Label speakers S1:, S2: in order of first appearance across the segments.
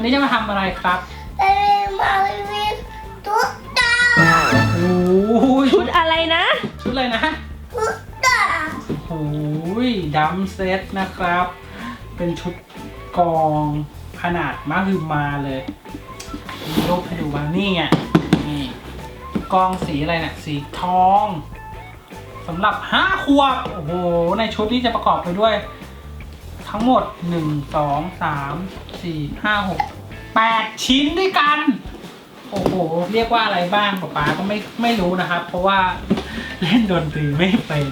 S1: วันนี้จะมาทำอะไรครับ
S2: จะมีมาวิวตุ๊กตา
S1: โอ้ย
S3: ชุดอะไรนะ
S1: ชุดเลยนะ
S2: ตุ๊กตา
S1: โอ้ยดัมเซตนะครับ เป็นชุดกองขนาดมหึมาเลยมีรูปให้ดูบ้างนี่ไงนี่กองสีอะไรเนี่ยสีทองสำหรับห้าขวบโอ้โหในชุดนี้จะประกอบไปด้วย ทั้งหมดหนึ่งสองสามสี่ห้าหกแปดชิ้นด้วยกัน โอ้โห เรียกว่าอะไรบ้างป๊าป๊าก็ไม่ไม่รู้นะครับ เพราะว่าเล่นดนตรีไม่เป็น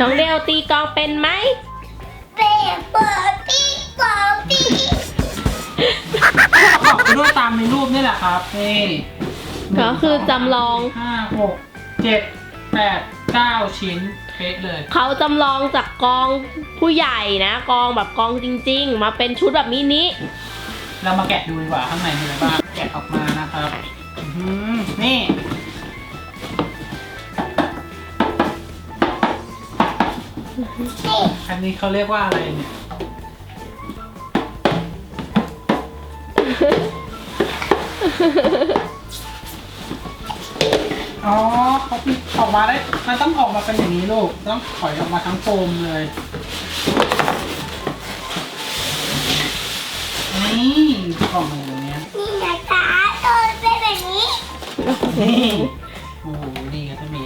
S3: น้องเดวตีกลองเป็นไหม
S2: เป๊ะเปิดปีเปิดปี
S1: ประกอบไปด้วยตามในรูปนี่แหละครับนี่หนึ่
S3: ก็คือจำลอง
S1: ห้าหกเจ็ดแปดเก้าชิ้น เป๊ะเลย
S3: เขาจำลองจากกองผู้ใหญ่นะ กองแบบกองจริง ๆ มาเป็นชุดแบบมินิ
S1: เรามาแกะดูดีกว่าข้างในมีอะไรบ้าง แกะออกมานะครับอื้อหือนี่
S2: นี่
S1: อันนี้เขาเรียกว่าอะไรเนี่ย อ๋อเขาปิด ออกมาได้ มันต้องออกมาเป็นอย่างนี้ลูก ต้องถอยออกมาทั้งโฟมเลย นี่กล่องอะไรเนี้ย
S2: นี่นะคะตัวเป็นแบบนี้
S1: นี่โอ้โหดีครับจะมี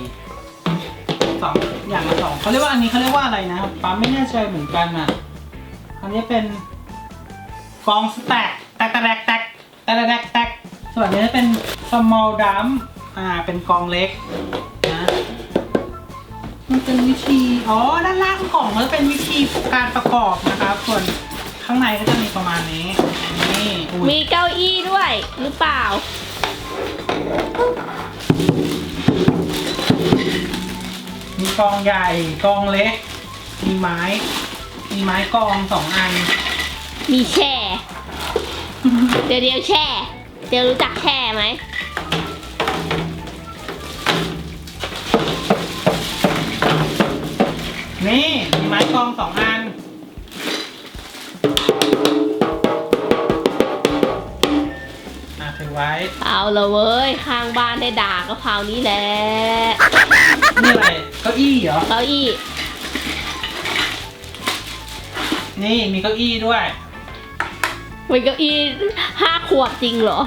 S1: สองอย่างละสองเขาเรียกว่าอันนี้เขาเรียกว่าอะไรนะป้าไม่แน่ใจเหมือนกันอะ อันนี้เป็นกองสแต็กแตกแตกแตกแตกแตกแตกส่วนอันนี้เป็น small dump อ่า เป็นกองเล็กนะ มันเป็นวิธีอ๋อด้านล่างกล่องมันเป็นวิธีการประกอบนะครับส่วนข้างในก็จะมีประมาณนี้นี่อุ้ย
S3: มีเก้าอี้ด้วยหรือเปล่า
S1: มีกองใหญ่กองเล็ก มีไม้ มีไม้กองสองอัน
S3: มีแช่ เดี๋ยวเดี๋ยวแช่ เดี๋ยวรู้จักแช่ไหม
S1: นี่มีไม้กองสองอัน อะถือไว้
S3: เอาละเว้ย ข้างบ้านได้ด่าก็คราวนี้แหละ
S1: นี่อะไรเก้าอี้เหรอ
S3: เก้าอี้
S1: นี่มีเก้าอี้ด้วย
S3: เป็นเก้าอี้ห้าขวบจริงเหรอ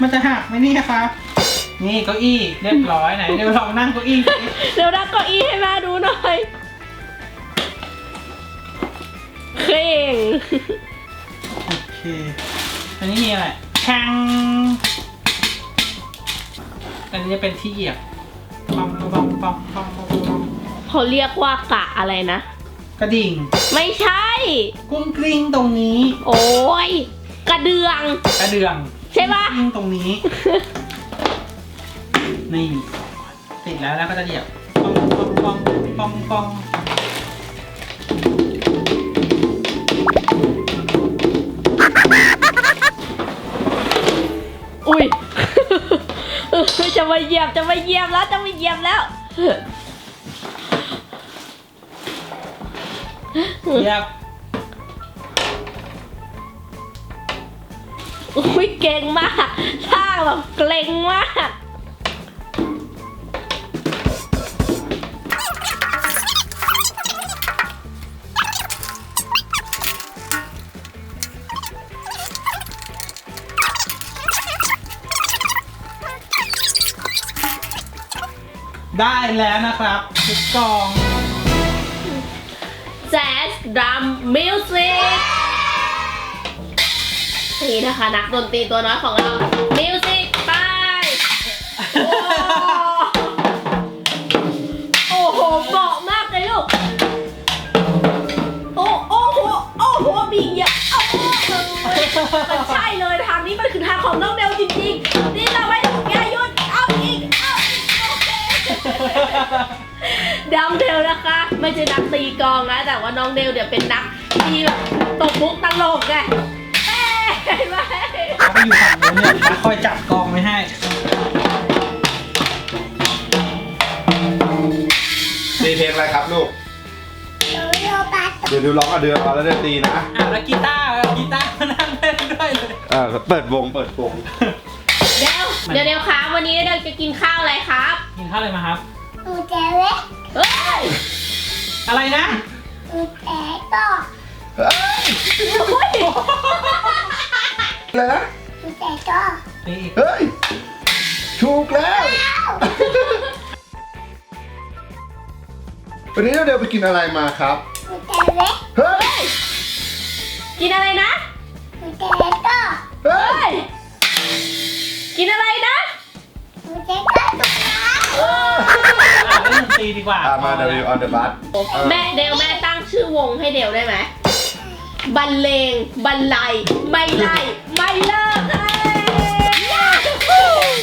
S1: มันจะหักไหมเนี่ยครับ นี่เก้าอี้เรียบร้อยไหนเดี๋ยวลองนั่งเก้าอี้สิ
S3: เดี๋ยวรักเก้าอี้ให้แม่ดูหน่อยเคร่ง
S1: โอเคอันนี้มีอะไรแทงอันนี้จะเป็นที่เหยียบปังปังปังปังปังปังปัง
S3: เขาเรียกว่ากะอะไรนะ
S1: กระดิ่ง
S3: ไม่ใช่
S1: กุ้งกลิ้งตรงนี้
S3: โอ้ยกระเดือง
S1: กระเดื่อง
S3: ใช่ปะ
S1: กลิ้งตรงนี้ นี่ติดแล้วแล้วก็จะเหยียบปองปองปองปอง
S3: อุ้ย จะมาเหยียบจะมาเหยียบแล้วจะมาเหยียบแล้ว
S1: เหยียบ
S3: อุ้ยเก่งมากท่าแบบเกรงมาก
S1: ได้แล้วนะครับชุดกอง
S3: แจ๊สดัมมิวสิกนี่นะคะนักดนตรีตัวน้อยของเรา มิวสิกไปโอ้โหเหมาะมากเลยลูก โอ้โอ้โหโอ้โหบีอะโอ้โหมันใช่เลยทางนี้มันคือทางของน้องเดลจริงๆ ดัมเดลนะคะ ไม่ใช่นักตีกลองนะ แต่ว่าน้องเดลเดี๋ยวเป็นนักที่แบบตบมุกตลกไงเอ้ยเห็นไหม
S1: เขาไปอยู่ฝั่งนู้นเนี่ยนะคอยจับกองไว้ให้
S4: ตีเพลงอะไรครับลูก
S2: โยโย่ปาโต
S4: เดี๋ยวดูร้องอะเดือนมาแล้วเดี๋ยวตีนะ
S1: อะแล้วกีตาร์กีตาร์มานั่งเล่นด้วยเลย
S4: อ่าเปิดวงเปิดวง
S3: เดี๋ยวเดี๋ยวเดี๋ยวครับวันนี้เราจะกินข้าวอะไรครับ
S1: กินข้าวอะไรมาครับ
S2: กูจะเล็ก
S3: เฮ้ย
S1: อะไรนะ
S2: กูแต่ก็
S4: เฮ้ย
S3: เฮ้ย
S4: เลยนะ
S2: กูแต่ก็
S1: นี่อีก
S4: เฮ้ยถูกแล้ว วันนี้เราเดี๋ยวไปกินอะไรมาครับ
S2: กูแต่เล็ก
S4: เฮ้ย
S3: กินอะไรนะ
S2: กูแต่ก็
S4: เฮ้
S3: เฮ้
S4: ย
S3: ยกินอะไรนะ
S2: กูแต่ก็ตุ๊ก
S1: รีดีกว่า
S4: อะมา W on the bus
S3: แม่เดวแม่ตั้งชื่อวงให้เดวได้ไหมบรรเลงบรรลัยไม่ไล่ไม่เลิกเอ้ย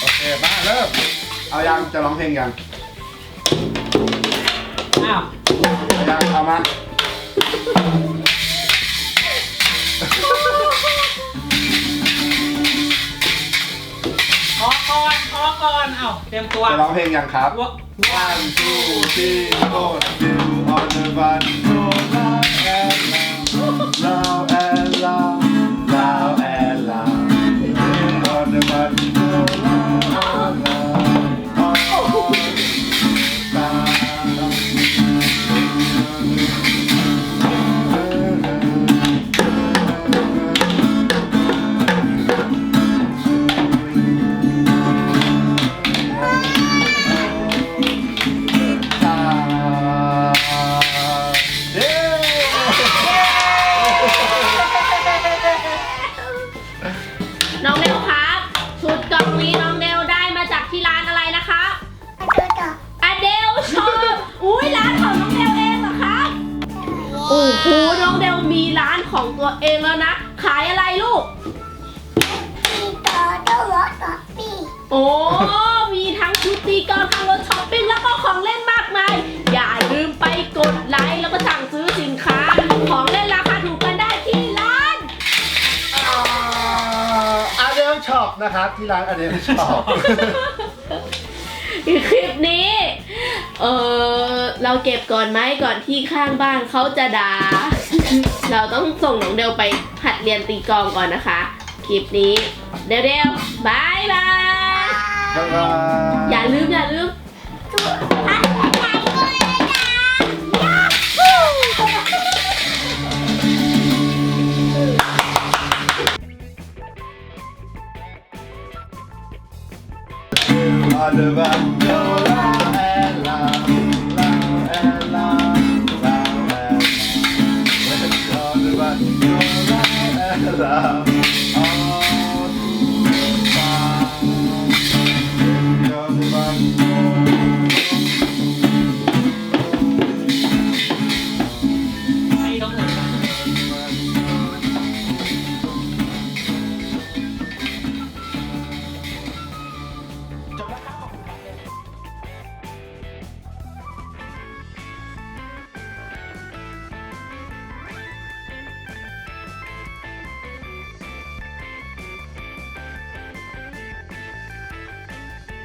S4: โอเคมาเริ่ม เอายังจะร้องเพลงยัง
S1: อ้าว
S4: เอายังเอามา
S1: พอก่อนเอ้าเตรียมตัว
S4: จะร้องเพลงยังครับ
S1: ว่า
S4: One two three four You on the bus
S3: โอ้โหน้องเดวมีร้านของตัวเองแล้วนะ ขายอะไรลูก
S2: ปีต่อตัวรถต่อปี
S3: โอ้มีทั้งชุดตีกลองทั้งรถช้อปปิ้งแล้วก็ของเล่นมากมาย อย่าลืมไปกดไลค์แล้วก็สั่งซื้อสินค้า ของเล่นราคาถูกกันได้ที่ร้าน
S4: อาเดลช็อปนะครับที่ร้านอาเดลช็อป
S3: คลิปนี้ เออเราเก็บก่อนไหมก่อนที่ข้างบ้านเขาจะด่า เราต้องส่งน้องเดวไปหัดเรียนตีกลองก่อนนะคะ คลิปนี้ เดวเดวบายบาย
S4: บ๊ายบาย
S3: อย่าลืมอย่าลืม
S2: ตัวอั
S4: tchau.